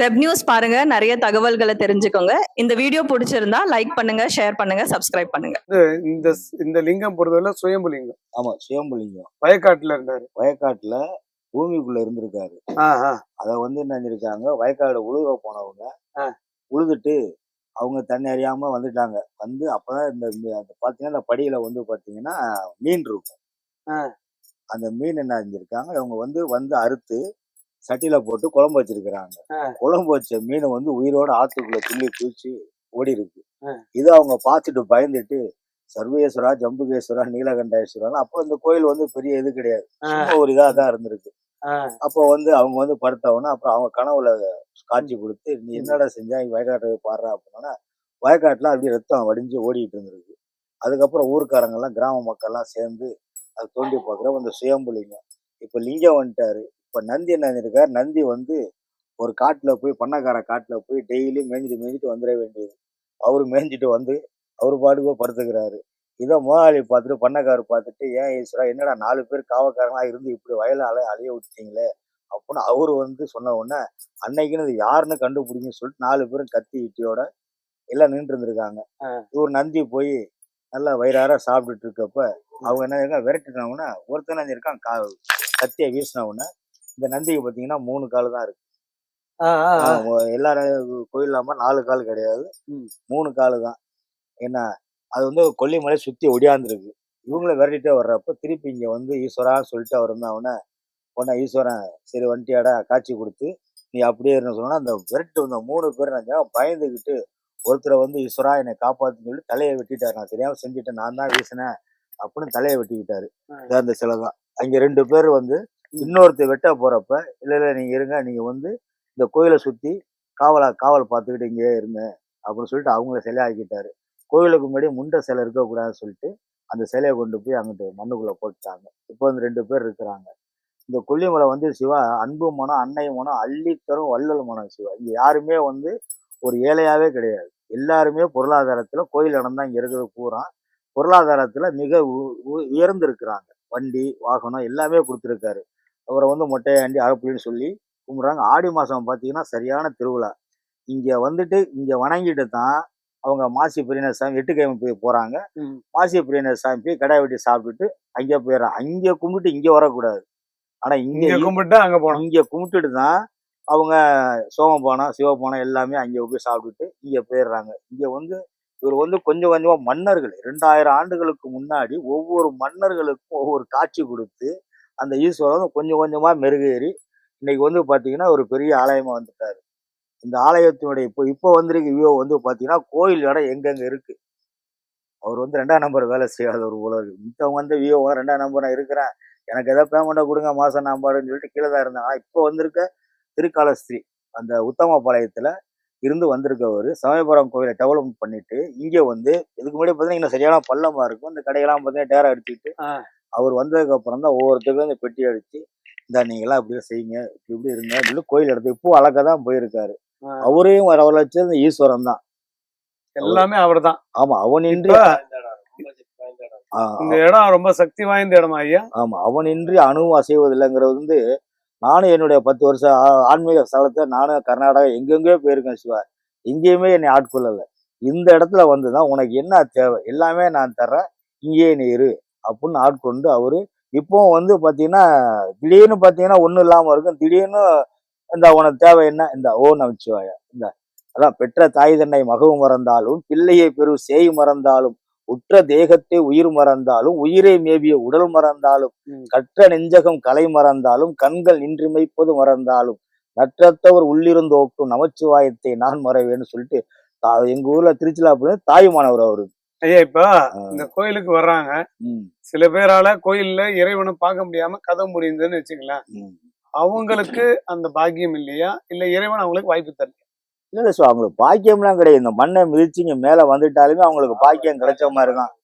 Web news பாருங்க நிறைய தகவல்களை தெரிஞ்சுக்கோங்க. இந்த வீடியோ பிடிச்சிருந்தா லைக் பண்ணுங்க ஷேர் பண்ணுங்க சப்ஸ்கிரைப் பண்ணுங்க. இந்த இந்த லிங்கம் பொறுத்தவரை சுயம்பு லிங்கம் ஆமா சுயம்புலிங்கம். வயக்காட்டுல இருந்தாரு. வயக்காட்டுல பூமிக்குள்ள இருந்திருக்காரு. ஆஹா அத வந்து என்ன செஞ்சிருக்காங்க வயக்காடு உழுக போனவங்க. உழுதுட்டு அவங்க தண்ணி அறியாம வந்துட்டாங்க. வந்து அப்பதான் இந்த பாத்தீங்கன்னா இந்த படியில வந்து பாத்தீங்கன்னா மீன் இருக்கும். அந்த மீன் என்ன செஞ்சிருக்காங்க இவங்க வந்து வந்து அறுத்து சட்டியில போட்டு குழம்பு வச்சிருக்கிறாங்க. குழம்பு வச்ச மீனை வந்து உயிரோட ஆத்துக்குள்ள துள்ளி குதிச்சு ஓடி இருக்கு. இதை அவங்க பார்த்துட்டு பயந்துட்டு சர்வேஸ்வரா ஜம்புகேஸ்வரா நீலகண்டேஸ்வரா அப்போ இந்த கோயில் வந்து பெரிய இது கிடையாது. ஒரு இதா தான் இருந்திருக்கு. அப்போ வந்து அவங்க வந்து படுத்தவொன்னே அப்புறம் அவங்க கனவுல காட்சி கொடுத்து நீ என்னடா செஞ்சா? வயக்காட்டை பாடுறா? அப்படின்னா வயக்காட்டுல அப்படியே ரத்தம் வடிஞ்சு ஓடிட்டு இருந்திருக்கு. அதுக்கப்புறம் ஊர்க்காரங்க எல்லாம் கிராம மக்கள் எல்லாம் சேர்ந்து அதை தோண்டி பார்க்குற அந்த சுயம்பு லிங்கம் இப்ப லிங்கம் வந்துட்டாரு. இப்ப நந்தி என்ன இருக்காரு நந்தி வந்து ஒரு காட்டுல போய் பண்ணக்கார காட்டுல போய் டெய்லி மேய்ஞ்சிட்டு மேய்ஞ்சிட்டு வந்துட வேண்டியது. அவரு மேய்ஞ்சிட்டு வந்து அவர் பாட்டுக்கு படுத்துக்கிறாரு. இதை முதலாளி பார்த்துட்டு பண்ணக்காரர் பார்த்துட்டு ஏன் ஈஸ்வரா என்னடா நாலு பேர் காவக்காரங்களா இருந்து இப்படி வயல அலைய அலைய விட்டீங்களே அப்படின்னு அவரு வந்து சொன்ன உடனே அன்னைக்குன்னு இது யாருன்னு கண்டுபிடிங்கன்னு சொல்லிட்டு நாலு பேரும் கத்தி இட்டியோட எல்லாம் நின்று இருந்திருக்காங்க. இவர் நந்தி போய் நல்லா வயிறார சாப்பிட்டுட்டு இருக்கப்ப அவங்க என்ன இருக்காங்க விரட்டினவுடனே ஒருத்தன் இருக்கான் கா கத்தியை வீசின உடனே இந்த நந்திக்கு பார்த்தீங்கன்னா மூணு கால் தான் இருக்கு. எல்லாரும் கோயில் இல்லாம நாலு கால் கிடையாது. மூணு கால் தான். என்ன அது வந்து கொல்லிமலை சுத்தி ஒடியாந்துருக்கு. இவங்கள விரட்டிட்டே வர்றப்ப திருப்பி இங்க வந்து ஈஸ்வரான்னு சொல்லிட்டு அவர் இருந்தாவுடனே உடனே ஈஸ்வரன் சரி வந்துட்டியாடா காட்சி கொடுத்து நீ அப்படியே இருன்னு சொன்னா அந்த விரட்டு வந்த மூணு பேர் நான் பயந்துக்கிட்டு ஒருத்தரை வந்து ஈஸ்வரா என்னை காப்பாத்துன்னு சொல்லி தலையை வெட்டிட்டாரு. நான் தெரியாம செஞ்சுட்டேன் நான் தான் வீசினேன் அப்படின்னு தலையை வெட்டிக்கிட்டாரு. அந்த சிலை தான். அங்க ரெண்டு பேர் வந்து இன்னொருத்தர் வெட்ட போகிறப்ப இல்லை இல்லை நீங்கள் இருங்க. நீங்கள் வந்து இந்த கோயிலை சுற்றி காவலா காவல் பார்த்துக்கிட்டு இங்கேயே இருங்க. அப்படின்னு சொல்லிட்டு அவங்கள சிலையாக்கிட்டாரு கோயிலுக்கு முன்னாடி முண்டை சிலை இருக்கக்கூடாதுன்னு சொல்லிட்டு அந்த சிலையை கொண்டு போய் அங்கிட்டு மண்ணுக்குள்ளே போட்டுட்டாங்க. இப்போ வந்து ரெண்டு பேர் இருக்கிறாங்க. இந்த கொல்லிமலை வந்து சிவா அன்பு மனம் அன்னை மனம் அள்ளித்தரும் வள்ளல் மனம் சிவா. இங்கே யாருமே வந்து ஒரு ஏழையாகவே கிடையாது. எல்லாருமே பொருளாதாரத்தில் கோயில் இடம் தான் இங்கே இருக்கிறது பூரா. பொருளாதாரத்தில் மிக உ- உ- வண்டி வாகனம் எல்லாமே கொடுத்துருக்காரு. அவரை வந்து மொட்டையாண்டி அறப்புலின்னு சொல்லி கும்பிட்றாங்க. ஆடி மாசம் பார்த்தீங்கன்னா சரியான திருவிழா. இங்க வந்துட்டு இங்க வணங்கிட்டு தான் அவங்க மாசி பிரியனர் சாமி எட்டுக்கிழமை போய் போறாங்க. ம். மாசி பிரியனர் சாமி போய் கடை வெட்டி சாப்பிட்டுட்டு அங்கே போயிடுறாங்க அங்கே கும்பிட்டு இங்க வரக்கூடாது. ஆனா இங்க இங்க கும்பிட்டு அங்க போனோம் இங்க கும்பிட்டுட்டு தான் அவங்க சோமபானம் சிவபானம் எல்லாமே அங்கே போய் சாப்பிட்டுட்டு இங்க போயிடுறாங்க. இங்க வந்து இவர் வந்து கொஞ்சம் கொஞ்சமாக மன்னர்கள். ரெண்டாயிரம் ஆண்டுகளுக்கு முன்னாடி ஒவ்வொரு மன்னர்களுக்கும் ஒவ்வொரு காட்சி கொடுத்து அந்த ஈஸ்வரன் கொஞ்சம் கொஞ்சமாக மெருகேறி இன்னைக்கு வந்து பார்த்தீங்கன்னா ஒரு பெரிய ஆலயமாக வந்துட்டார். இந்த ஆலயத்தினுடைய இப்போ இப்போ வந்திருக்க வியூ வந்து பார்த்தீங்கன்னா கோயில் இடம் எங்கெங்கே இருக்குது அவர் வந்து ரெண்டாம் நம்பர் வேலை செய்யாத ஒரு உலகம் மித்தவங்க வந்து வியூ ரெண்டாம் நம்பர் நான் இருக்கிறேன். எனக்கு எதாவது பேமெண்ட்டை கொடுங்க மாதம் நம்பாடுன்னு சொல்லிட்டு கீழே தான் இருந்தாங்க. இப்போ வந்திருக்க திருக்காலஸ்திரி அந்த உத்தமபாளையத்தில் இருந்து வந்திருக்கவர். சமயபுரம் கோயிலை டெவலப் பண்ணிட்டு இங்க வந்து இதுக்கு முன்னாடி பார்த்தீங்கன்னா சரியான பள்ளமா இருக்கும். இந்த கடையெல்லாம் பார்த்தீங்கன்னா டேரா அடிச்சுட்டு. அவர் வந்ததுக்கு அப்புறம் தான் ஒவ்வொருத்தருக்கும் இந்த பெட்டி அடிச்சு இந்த நீங்களாம் இப்படி செய்யுங்க. இப்படி இப்படி இருங்க. அப்படின்னு கோயில் இடத்துக்கு இப்போ அழகா தான் போயிருக்காரு. அவரையும் வர வச்சது இந்த ஈஸ்வரன் தான். எல்லாமே அவர்தான் ஆமா அவனின்றி இந்த இடம் ரொம்ப சக்தி வாய்ந்த இடமா ஐயா? ஆமா அவனின்றி அணுவும் அசைவதில்லைங்கிறது வந்து நானும் என்னுடைய பத்து வருஷம் ஆ- ஆன்மீக ஸ்தலத்தை நானும் கர்நாடகா எங்கெங்கேயோ போயிருக்கேன் சிவா. எங்கேயுமே என்னை ஆட்கொள்ளலை இந்த இடத்துல வந்து தான் உனக்கு என்ன தேவை? எல்லாமே நான் தர்றேன். இங்கேயே நீ இரு அப்படின்னு ஆட்கொண்டு அவர் இப்போவும் வந்து பார்த்தீங்கன்னா திடீர்னு பார்த்தீங்கன்னா ஒன்றும் இல்லாமல் இருக்கும். திடீர்னு இந்த உனக்கு தேவை என்ன? இந்த ஓ நமச்சிவாயா இந்த அதான் பெற்ற தாய் தன்னை மகவும் மறந்தாலும் பிள்ளையை பெரும் சேய் மறந்தாலும் உற்ற தேகத்தை உயிர் மறந்தாலும் உயிரை மேவிய உடல் மறந்தாலும். கற்ற நெஞ்சகம் கலை மறந்தாலும் கண்கள் நின்றிமைப்பது மறந்தாலும் நற்றத்தவர் உள்ளிருந்தோக்கும் நமச்சிவாயத்தை நான் மறவேன்னு சொல்லிட்டு எங்க ஊர்ல திருச்சிலாப்புல தாயுமானவர் அவரு. ஐயா இப்ப இந்த கோயிலுக்கு வர்றாங்க. சில பேரால கோயில்ல இறைவனை பார்க்க முடியாம கதை முடியுதுன்னு வச்சுங்களேன் ம். அவங்களுக்கு அந்த பாக்கியம் இல்லையா? இல்ல இறைவன் அவங்களுக்கு வாய்ப்பு தரல இல்ல இல்ல சார் அவங்களுக்கு பாக்கியம்லாம் கிடையாது. இந்த மண்ணை மிதிச்சு இங்க மேல வந்துட்டாலுமே அவங்களுக்கு பாக்கியம் கிடைச்ச மாதிரி இருக்கும்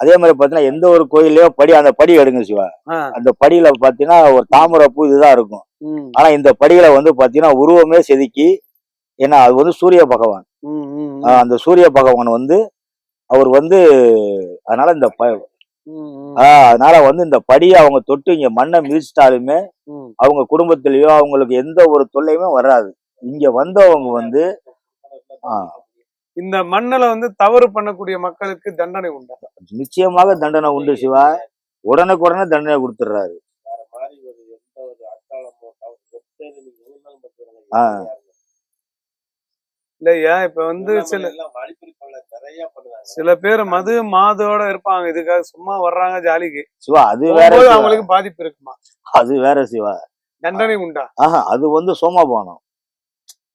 அதே மாதிரி பாத்தீங்கன்னா எந்த ஒரு கோயில்லயோ படி அந்த படி எடுங்க சிவா. அந்த படியில பாத்தீங்கன்னா ஒரு தாமரை பூ இதுதான் இருக்கும். ம், ஆனா இந்த படியில வந்து பாத்தீங்கன்னா உருவமே செதுக்கி ஏன்னா அது வந்து சூரிய பகவான். அந்த சூரிய பகவான் வந்து அவர் வந்து அதனால இந்த ப- ஆஹ் அதனால வந்து இந்த படியை அவங்க தொட்டு இங்க மண்ணை மிதிச்சிட்டாலுமே. அவங்க குடும்பத்திலயோ அவங்களுக்கு எந்த ஒரு தொல்லையுமே வராது. இங்க வந்தவங்க வந்து இந்த மண்ணுல வந்து தவறு பண்ணக்கூடிய மக்களுக்கு தண்டனை உண்டா? நிச்சயமாக தண்டனை உண்டு சிவா. உடனுக்குடனே தண்டனை கொடுத்துட்றாரு. இல்லையா? இப்ப வந்து சில சில பேர் மது மாதோட இருப்பாங்க. இதுக்காக சும்மா வர்றாங்க ஜாலிக்கு. சிவா அது வேற. அவங்களுக்கு பாதிப்பு இருக்குமா? அது வேற சிவா. தண்டனை உண்டா? ஆஹா அது வந்து சோமபானம்.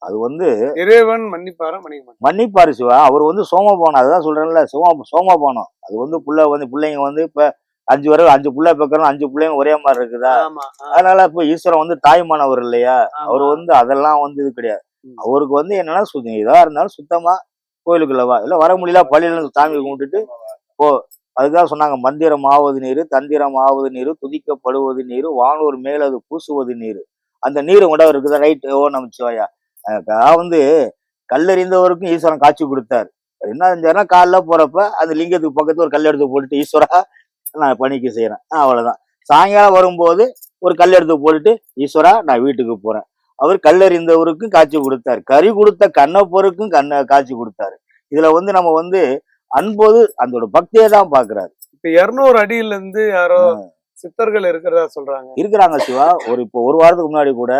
அது வந்து இறைவன் மன்னிப்பாரா மன்னிக்க மன்னிப்பாரு சிவா. அவர் வந்து சோமபானம் அதுதான் சொல்றேன்ல சோம சோமபானம் அது வந்து புள்ள வந்து பிள்ளைங்க வந்து இப்ப அஞ்சு வரை அஞ்சு புள்ள பெக்கிறோம் அஞ்சு பிள்ளைங்க ஒரே மாதிரி இருக்குதா? அதனால இப்ப ஈஸ்வரன் வந்து தாய்மானவர் இல்லையா. அவர் வந்து அதெல்லாம் வந்து இது கிடையாது. அவருக்கு வந்து என்னன்னா இதா இருந்தாலும் சுத்தமா கோயிலுக்குள்ள வா. இல்ல வர முடியல பள்ளியில இருந்து சாமி கும்பிட்டுட்டு போ. அதுதான் சொன்னாங்க மந்திரம் ஆவது நீர் தந்திரம் ஆவது நீர் துதிக்கப்படுவது நீர் வானூர் மேல் அது பூசுவது நீர். அந்த நீர் கூட இருக்குதா? ரைட் ஓ நமச்சிவாயா. நான் வந்து கல்லறிந்தவருக்கும் ஈஸ்வரன் காட்சி கொடுத்தாரு. என்ன செஞ்சாருன்னா காலைல போறப்ப அந்த லிங்கத்துக்கு பக்கத்துல ஒரு கல் எடுத்து போட்டுட்டு ஈஸ்வரா நான் பணிக்கு செய்யறேன் அவ்வளவுதான். சாயங்காலம் வரும்போது ஒரு கல் எடுத்து போட்டுட்டு ஈஸ்வரா நான் வீட்டுக்கு போறேன். அவர் கல்லறிந்தவருக்கும் காட்சி கொடுத்தாரு. கறி கொடுத்த கண்ணப்பருக்கும் கண்ண காட்சி கொடுத்தாரு. இதுல வந்து நம்ம வந்து அன்போது அந்த பக்தியை தான் பாக்குறாரு. இப்ப இருநூறு அடியில இருந்து யாரோ சித்தர்கள் இருக்கிறதா சொல்றாங்க. இருக்கிறாங்க சிவா. ஒரு இப்போ ஒரு வாரத்துக்கு முன்னாடி கூட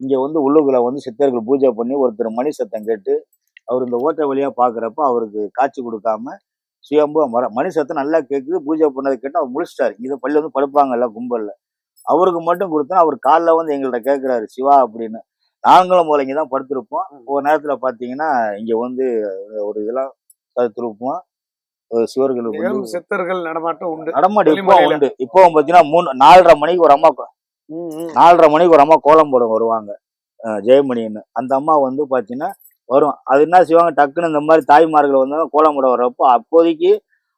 இங்க வந்து உள்ளுக்குள்ள வந்து சித்தர்கள் பூஜை பண்ணி ஒருத்தர் மணி சத்தம் கேட்டு அவர் இந்த ஓட்டை வழியா பாக்குறப்ப அவருக்கு காட்சி கொடுக்காம சுயம்பு மர மணி சத்தம் நல்லா கேக்குது பூஜை பண்ணதை கேட்டு அவர் முடிச்சிட்டாரு இதை பள்ளி வந்து படுப்பாங்கல்ல கும்பல்ல. அவருக்கு மட்டும் கொடுத்தா அவர் காலைல வந்து எங்கள்கிட்ட கேட்கிறாரு சிவா அப்படின்னு. நாங்களும் முதல்ல இங்க தான் படுத்திருப்போம் ஒரு நேரத்துல பாத்தீங்கன்னா இங்க வந்து ஒரு இதெல்லாம் தடுத்திருப்போம். ஒரு சிவர்களுக்கு சித்தர்கள் நடமாட்டம் உண்டு? நடமாடி இப்போ. உண்டு. இப்போ பாத்தீங்கன்னா மூணு நாலரை மணிக்கு ஒரு அம்மா. நாலரை மணிக்கு ஒரு அம்மா கோலம் போட வருவாங்க. ஜெயமணின்னு. அந்த அம்மா வந்து பார்த்தீங்கன்னா வரும். அது என்ன செய்வாங்க? டக்குன்னு இந்த மாதிரி தாய்மார்கள் வந்து கோலம் போட வர்றப்போ அப்போதைக்கு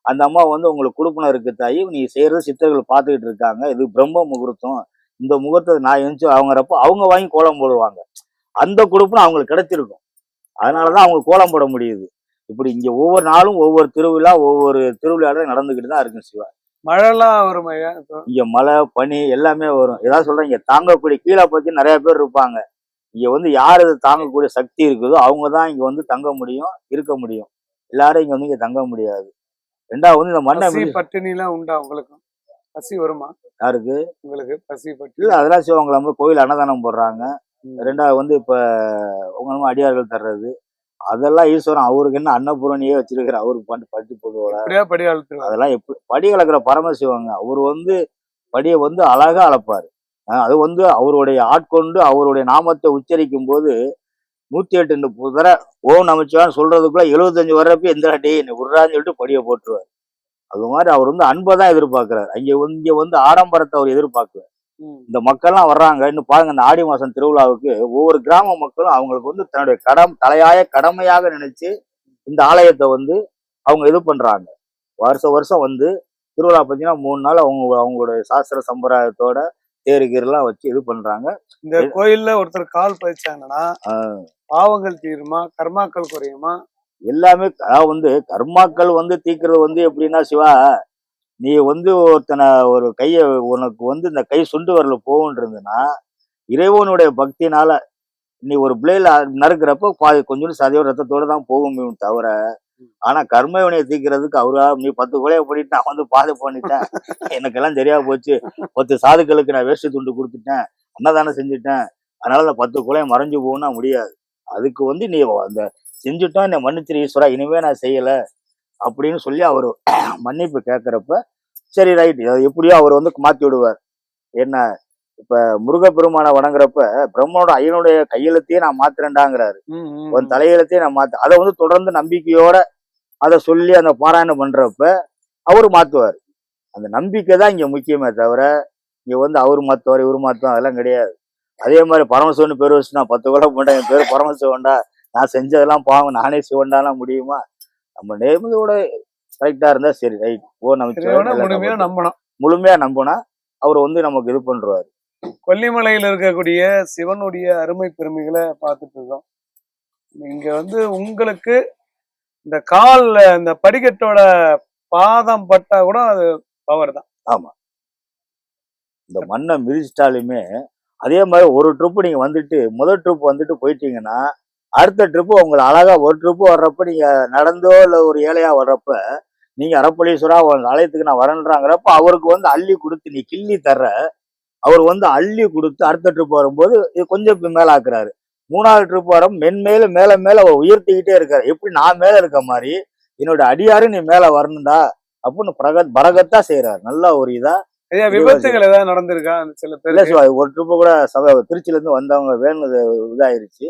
அந்த அம்மா வந்து உங்களுக்கு கொடுப்பனம் இருக்கு தாய் நீ செய்யறது சித்தர்கள் பார்த்துக்கிட்டு இருக்காங்க. இது பிரம்ம முகூர்த்தம். இந்த முகூர்த்தத்தை நான் எழுந்து அவங்கறப்போ அவங்க வாங்கி கோலம் போடுவாங்க. அந்த கொடுப்பனம் அவங்களுக்கு கிடைச்சிருக்கும். அதனாலதான் அவங்க கோலம் போட முடியுது. இப்படி இங்க ஒவ்வொரு நாளும் ஒவ்வொரு திருவிழா ஒவ்வொரு திருவிழாவில் நடந்துக்கிட்டு தான் இருக்கும் சிவா. மழைலாம் வரும் இங்க மழை பனி எல்லாமே வரும். ஏதாவது சொல்றேன் இங்க தாங்கக்கூடிய கீழே பத்தி நிறைய பேர் இருப்பாங்க. இங்க வந்து யார் இது தாங்கக்கூடிய சக்தி இருக்குதோ அவங்க தான் இங்க வந்து தங்க முடியும் இருக்க முடியும். எல்லாரும் இங்க வந்து இங்க தங்க முடியாது. ரெண்டாவது வந்து இந்த மண்ணை பசி மிதி- பட்டினி எல்லாம் உண்டா உங்களுக்கு? பசி வருமா? யாருக்கு? உங்களுக்கு பசி பட்டினி. இல்ல அதெல்லாம் சிவங்களை கோயில் அன்னதானம் போடுறாங்க. ரெண்டாவது வந்து இப்ப உங்க நம்ம அடியார்கள் தர்றது. அதெல்லாம் ஈஸ்வரன் அவருக்கு என்ன அன்னபூரணியே வச்சிருக்கிற அவருக்கு பண்ணி பட்டி போடுவார்? அதெல்லாம் எப்படி படி கலக்கிற பரமசிவங்க அவர் வந்து படியை வந்து அழகா அளப்பாரு. அது வந்து அவருடைய ஆட்கொண்டு அவருடைய நாமத்தை உச்சரிக்கும் போது நூத்தி எட்டு புதர ஓம் நமச்சிவான்னு சொல்றதுக்குள்ள எழுபத்தஞ்சு வர்றப்ப எந்த டே என்னை விடுறான்னு சொல்லிட்டு படியை போட்டுருவார். அது மாதிரி அவர் வந்து அன்பை தான் எதிர்பார்க்கிறார். அங்க இங்க வந்து ஆடம்பரத்தை அவர் எதிர்பார்க்கல. ம். இந்த மக்கள்லாம் வர்றாங்க. இன்னும் பாருங்க இந்த ஆடி மாசம் திருவிழாவுக்கு ஒவ்வொரு கிராம மக்களும் அவங்களுக்கு வந்து தன்னுடைய கடம் தலையாய கடமையாக நினைச்சு இந்த ஆலயத்தை வந்து அவங்க இது பண்றாங்க. வருஷம் வருஷம் வந்து திருவிழா பார்த்தீங்கன்னா மூணு நாள் அவங்க அவங்களுடைய சாஸ்திர சம்பிரதாயத்தோட தேரு கீரெல்லாம் வச்சு இது பண்றாங்க. இந்த கோயில்ல ஒருத்தர் கால் பதிச்சாங்கன்னா பாவங்கள் தீருமா கர்மாக்கள் குறையுமா? எல்லாமே அதாவது வந்து கர்மாக்கள் வந்து தீக்கிறது வந்து எப்படின்னா சிவா நீ வந்து ஒருத்தனை ஒரு கையை உனக்கு வந்து இந்த கை சுண்டு வரல போகுன்றதுன்னா இறைவனுடைய பக்தினால நீ ஒரு பிளேல நறுக்கிறப்போ பாதி கொஞ்சம் சதையோட ரத்தத்தோட தான் போகும் தவிர ஆனா கர்மவினையை தீக்கிறதுக்கு அவரா நீ பத்து கொலையை பண்ணிட்டு நான் வந்து பாதை பண்ணிட்டேன். எனக்கெல்லாம் தெரியாம போச்சு. பத்து சாதுக்களுக்கு நான் வேஷ்டி துண்டு கொடுத்துட்டேன். அன்னதானம் செஞ்சுட்டேன். அதனால அந்த பத்து கொலையை மறைஞ்சு போகணும்னா முடியாது. அதுக்கு வந்து நீ அந்த செஞ்சுட்டோம் என்னை மன்னிச்சிரு ஈஸ்வரா. இனிமே நான் செய்யல. அப்படின்னு சொல்லி அவர் மன்னிப்பு கேட்கறப்ப சரி ரைட் எப்படியோ அவர் வந்து மாத்தி விடுவார். என்ன இப்ப முருகப்பெருமானை வணங்குறப்ப பிரம்மனோட ஐயனுடைய கையெழுத்தையே நான் மாத்துறேன்டாங்கிறாரு. உன் தலையெழுத்தையே நான் மாத்த அதை வந்து தொடர்ந்து நம்பிக்கையோட அதை சொல்லி அந்த பாராயணம் பண்றப்ப அவரு மாத்துவார். அந்த நம்பிக்கை தான் இங்க முக்கியமே தவிர இங்க வந்து அவர் மாத்துவார் இவர் மாத்துவார் அதெல்லாம் கிடையாது. அதே மாதிரி பரமசிவன் பேர் வச்சு நான் பத்து கூட போட்டேன் என் பேர் பரமசிவன்டா நான் செஞ்சதெல்லாம் பாவம் நானே சிவன்டாலாம் முடியுமா? நம்ம நேர்மையோட கரெக்டா இருந்தா சரி ரைட் ஓ நம்ம முழுமையா நம்பணும். முழுமையா நம்பினா அவர் வந்து நமக்கு இது பண்றாரு. கொல்லிமலையில இருக்கக்கூடிய சிவனுடைய அருமை பெருமைகளை பார்த்துட்டு இருக்கோம். இங்க வந்து உங்களுக்கு இந்த கால்ல இந்த படிக்கட்டோட பாதம் பட்டா கூட அது பவர் தான். இந்த மண்ணை மிதிச்சிட்டாலுமே அதே மாதிரி ஒரு ட்ரிப்பு நீங்க வந்துட்டு முதல் ட்ரிப் வந்துட்டு போயிட்டீங்கன்னா அடுத்த ட்ரிப்பு உங்களை அழகா ஒரு ட்ரிப்பு வர்றப்ப நீங்க நடந்தோ இல்ல ஒரு ஏழையா வர்றப்ப நீங்க அரப்பளீஸ்வரா உங்க ஆலயத்துக்கு நான் வரேன்றாங்கிறப்ப அவருக்கு வந்து அள்ளி கொடுத்து நீ கிள்ளி தர்ற அவர் வந்து அள்ளி கொடுத்து அடுத்த ட்ரிப் வரும்போது இது கொஞ்சம் இப்ப மேல ஆக்குறாரு மூணாவது ட்ரிப் வரும் மென்மேல மேல மேல அவர் உயர்த்திக்கிட்டே இருக்காரு. எப்படி நான் மேல இருக்க மாதிரி என்னோட அடியாரு நீ மேல வரணும்டா அப்படின்னு பிரகத் பரகத்தா செய்யறாரு நல்ல ஒரு இதா விபத்துகள் ஏதாவது நடந்திருக்கா? சில பேர் ஒரு ட்ரிப்பு கூட சபை திருச்சில இருந்து வந்தவங்க வேணுது இதாயிருச்சு.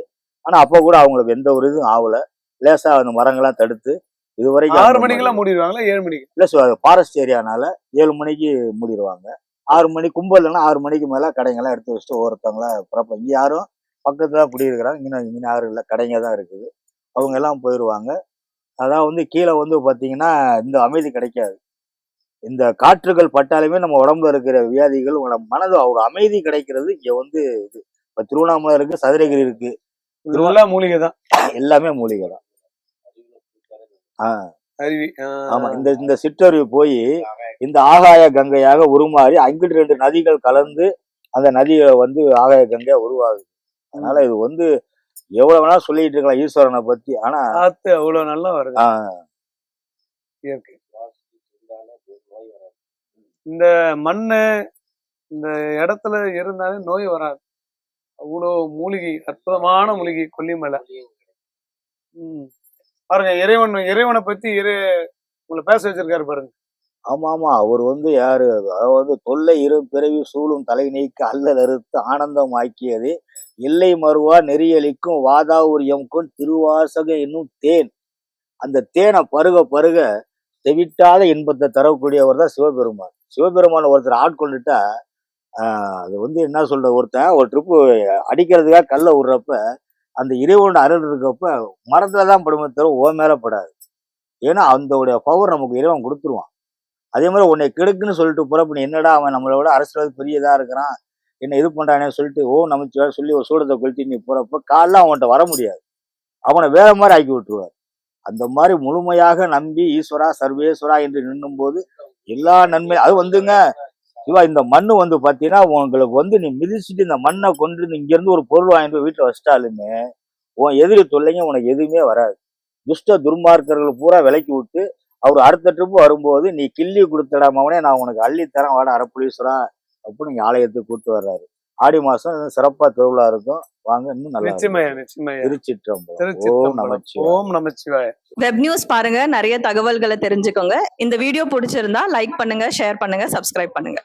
ஆனா அப்ப கூட அவங்களுக்கு எந்த ஒரு இதுவும் ஆகல. லேசா அந்த மரங்கள்லாம் தடுத்து இது வரைக்கும் ஆறு மணிக்கெல்லாம் மூடிடுவாங்களா? ஏழு மணிக்கு? இல்ல ஃபாரஸ்ட் ஏரியானால ஏழு மணிக்கு மூடிடுவாங்க. ஆறு மணி கும்பல் இல்லைன்னா ஆறு மணிக்கு மேல கடைங்கெல்லாம் எடுத்து வச்சுட்டு ஒவ்வொருத்தவங்கள பிறப்ப. இங்க யாரும் பக்கத்துல குடியிருக்கிறாங்க. இங்க இங்க யாரும் இல்லை. கடைங்க தான் இருக்குது. அவங்க எல்லாம் போயிடுவாங்க அதான் வந்து கீழே வந்து பாத்தீங்கன்னா இந்த அமைதி கிடைக்காது. இந்த காற்றுகள் பட்டாலுமே நம்ம உடம்புல இருக்கிற வியாதிகள் உங்களோட மனது ஒரு அமைதி கிடைக்கிறது இங்க வந்து இது. இப்ப திருவண்ணாமலை இருக்கு சதுரகிரி இருக்கு. இது ஃபுல்லா மூலிகை தான் எல்லாமே மூலிகை தான் ஆஹ் அருவி ஆமா இந்த இந்த சிற்றருவி போய் இந்த ஆகாய கங்கையாக உருமாறி அங்கிட்டு ரெண்டு நதிகள் கலந்து அந்த நதியை வந்து ஆகாய கங்கையா உருவாகுது. அதனால இது வந்து எவ்வளவு வேணா சொல்லிட்டு இருக்கலாம் ஈஸ்வரனை பத்தி. ஆனா காத்து அவ்வளவு நல்லா வருது. இயற்கை. இந்த மண்ணு இந்த இடத்துல இருந்தாலே நோய் வராது. அவ்வளோ மூலிகை அற்புதமான மூலிகை கொல்லிமலை. ம். பாருங்க இறைவன் இறைவனை பத்தி இறை உங்களை பேச வச்சிருக்காரு பாருங்க. ஆமா ஆமா. அவர் வந்து யாரு? அதாவது தொல்லை இரு பிறவி சூழும் தலை நீக்க அல்லல் அறுத்து ஆனந்தம் ஆக்கியது. இல்லை மறுவா நெறியலிக்கும் வாதாவுரியம்க்கும் திருவாசக என்னும் தேன். அந்த தேனை பருக பருக தெவிட்டாத இன்பத்தை தரக்கூடியவர் தான் சிவபெருமான். சிவபெருமான ஒருத்தர் ஆட்கொண்டுட்டா அது வந்து என்ன சொல்ற ஒருத்தன் ஒரு ட்ரிப்பு அடிக்கிறதுக்காக கல்லை விடுறப்ப அந்த இறைவனோட அருள் இருக்கப்ப மரத்துல தான் படுமே தவிர ஓ மேல படாது. ஏன்னா அந்த பவர் நமக்கு இறைவன் கொடுத்துருவான். அதே மாதிரி உன்னை கெடுக்குன்னு சொல்லிட்டு போறப்ப நீ என்னடா அவன் நம்மளை விட அரசியல் பெரியதா இருக்கிறான்? என்ன இது பண்றானே சொல்லிட்டு ஓ நமச்சிவார் சொல்லி ஒரு சூடத்தை கொளுத்தி நீ போறப்ப காலில் அவன்கிட்ட வர முடியாது. அவனை வேற மாதிரி ஆக்கி விட்டுருவார். அந்த மாதிரி முழுமையாக நம்பி ஈஸ்வரா சர்வேஸ்வரா என்று நின்னும் போது எல்லா நன்மை அது வந்துங்க சிவா இந்த மண்ணு வந்து பாத்தீங்கன்னா உங்களுக்கு வந்து நீ மிதிச்சுட்டு இந்த மண்ணை கொண்டு வந்து இங்க இருந்து ஒரு பொருள் வாங்கிட்டு போய் வீட்டுல வச்சிட்டாலுமே உன் எதிரி தொல்லைங்க உனக்கு எதுவுமே வராது. துஷ்ட துர்மார்க்கர்கள் பூரா விலக்கி விட்டு அவர் அடுத்த ட்ரிப்பு வரும்போது நீ கிள்ளி கொடுத்தடாமவனே நான் உனக்கு அள்ளி தரேன் வாட அரப்புலீஸ்வரா அப்படின்னு இங்க ஆலயத்துக்கு கூட்டு வர்றாரு. ஆடி மாசம் சிறப்பா திருவிழா இருக்கும். வாங்க இன்னும் நல்லா வெப் நியூஸ் பாருங்க நிறைய தகவல்களை தெரிஞ்சுக்கோங்க. இந்த வீடியோ பிடிச்சிருந்தா லைக் பண்ணுங்க ஷேர் பண்ணுங்க சப்ஸ்கிரைப் பண்ணுங்க.